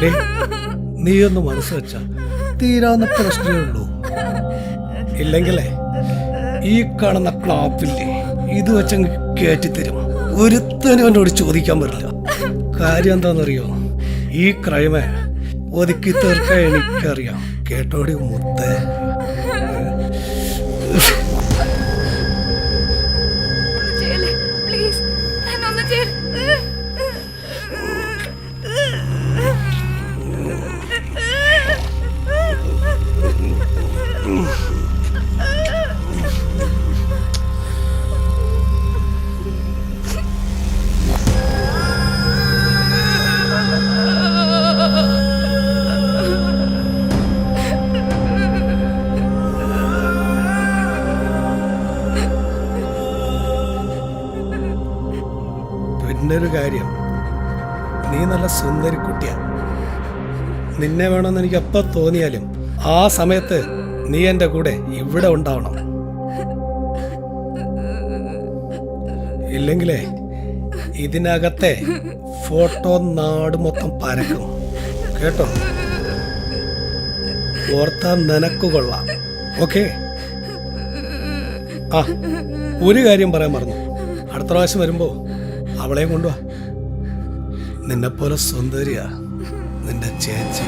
നീ ഒന്ന് മനസ്സ് വെച്ച തീരാവുന്ന പ്രശ്നമേ ഉള്ളൂ ഇല്ലെങ്കിലേ ഈ കാണുന്ന ക്ലാപ്പില്ലേ ഇത് വെച്ചങ്ങ് കയറ്റിത്തരും ഒരുത്തനും എന്നോട് ചോദിക്കാൻ പറ്റില്ല. കാര്യം എന്താണെന്നറിയോ? ഈ ക്രൈമെ ഒതുക്കി തീർക്കാൻ എനിക്കറിയാം. കേട്ടോടി മുത്തേ. പിന്നെ ഒരു കാര്യം. നീ നല്ല സുന്ദരി കുട്ടിയാ. നിന്നെ വേണമെന്ന് എനിക്ക് എപ്പോ തോന്നിയാലും ആ സമയത്ത് നീ എന്റെ കൂടെ ഇവിടെ ഉണ്ടാവണം. ഇല്ലെങ്കിലേ ഇതിനകത്തെ ഫോട്ടോ നാട് മൊത്തം പരക്കും. കേട്ടോ? ഓർത്താ നിനക്ക് കൊള്ളാം. ഓക്കെ? ആ ഒരു കാര്യം പറയാൻ പറഞ്ഞു അടുത്ത പ്രാവശ്യം വരുമ്പോ അവളെയും കൊണ്ടുവാ. നിന്നെപ്പോലെ സുന്ദരിയാ നിന്റെ ചേച്ചി.